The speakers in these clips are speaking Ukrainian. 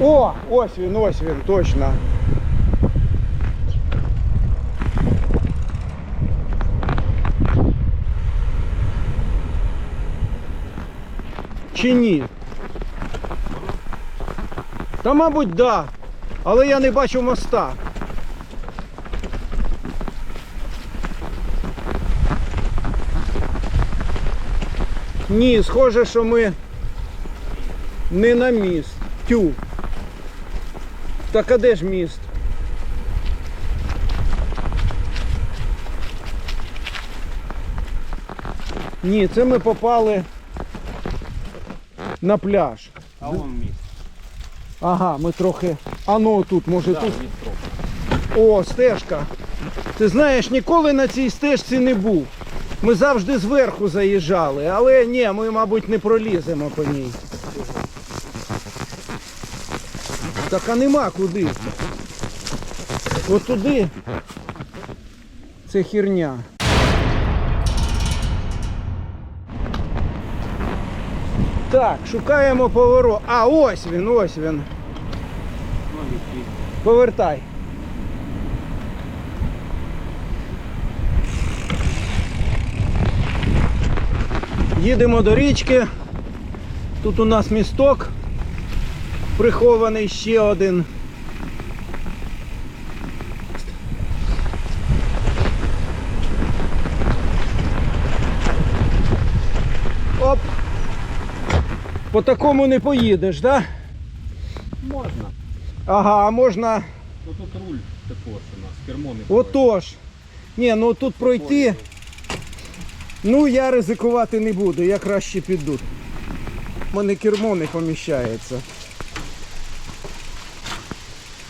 О, ось він, ось він, точно. Чи ні? Та, мабуть, да. Але я не бачу моста. Ні, схоже, що ми не на міст. Тю. Так а де ж міст? Ні, це ми попали на пляж. А вон міст. Ага, ми трохи. А ну тут, може Да, тут. міст трохи. О, стежка. Ти знаєш, ніколи на цій стежці не був. Ми завжди зверху заїжджали, але ні, ми, мабуть, не проліземо по ній. Так а нема куди. От туди. Це херня. Так, шукаємо поворот. А, ось він, ось він. Повертай. Їдемо до річки. Тут у нас місток прихований ще один. Оп! По такому не поїдеш, так? Да? Можна. Ага, а можна Ну тут руль також у нас, кермо не Отож. Ні, ну тут пройти. Ну я ризикувати не буду, я краще піду. У мене кермо не поміщається.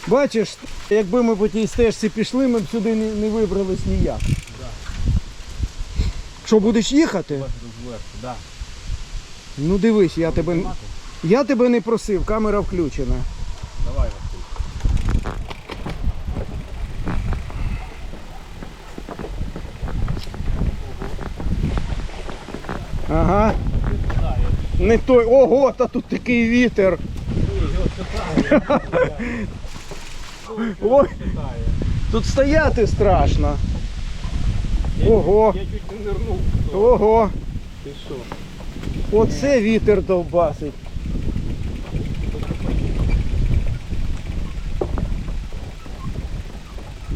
Бачиш, якби ми по тій стежці пішли, ми б сюди не, не вибрались ніяк. Що, будеш їхати? Зверху, да. Ну дивись, я тебе, я тебе не просив, камера включена. Давай, Василь. Ага. Не той. Ого, та тут такий вітер. Ой, тут стояти страшно. Ого, Я чуть не нирнув. ого. Ти що? Оце вітер довбасить.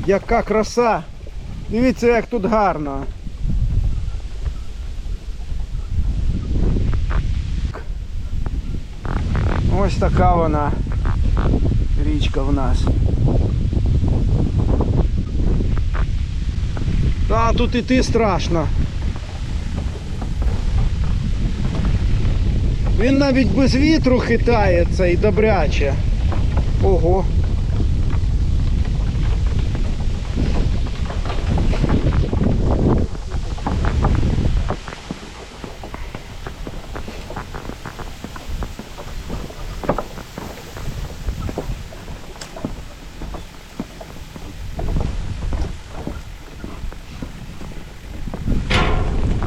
Яка краса. Дивіться, як тут гарно. Ось така вона річка в нас. Та тут іти страшно. Він навіть без вітру хитається і добряче. Ого.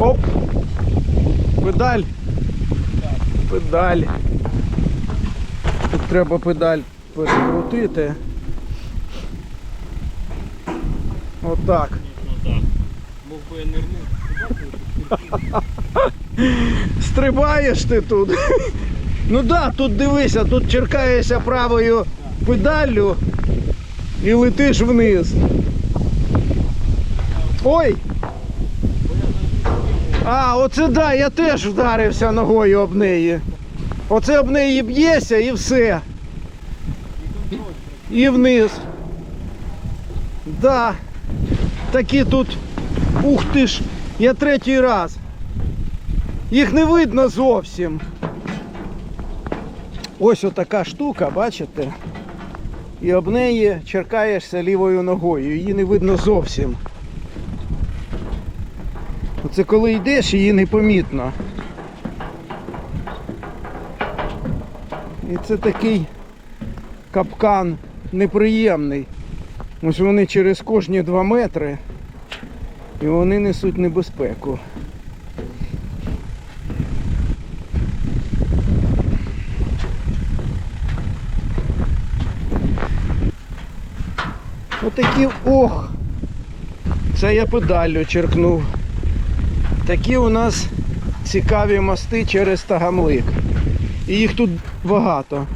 Оп! Педаль. Педаль. Тут треба педаль перекрутити. Отак. Так. Мог би я нирнув. Стрибаєш ти тут. Ну да, тут дивися, тут черкаєшся правою педаллю і летиш вниз. Ой! А, оце да, я теж вдарився ногою об неї. Оце об неї б'єшся і все. І вниз. Да. Такі тут. Ух ти ж, я третій раз. Їх не видно зовсім. Ось отака штука, бачите? І об неї черкаєшся лівою ногою. Її не видно зовсім. Оце коли йдеш, її непомітно. І це такий капкан неприємний. Тому що вони через кожні два метри і вони несуть небезпеку. Отакі ох! Це я педаллю черкнув. Такі у нас цікаві мости через Тагамлик. І їх тут багато.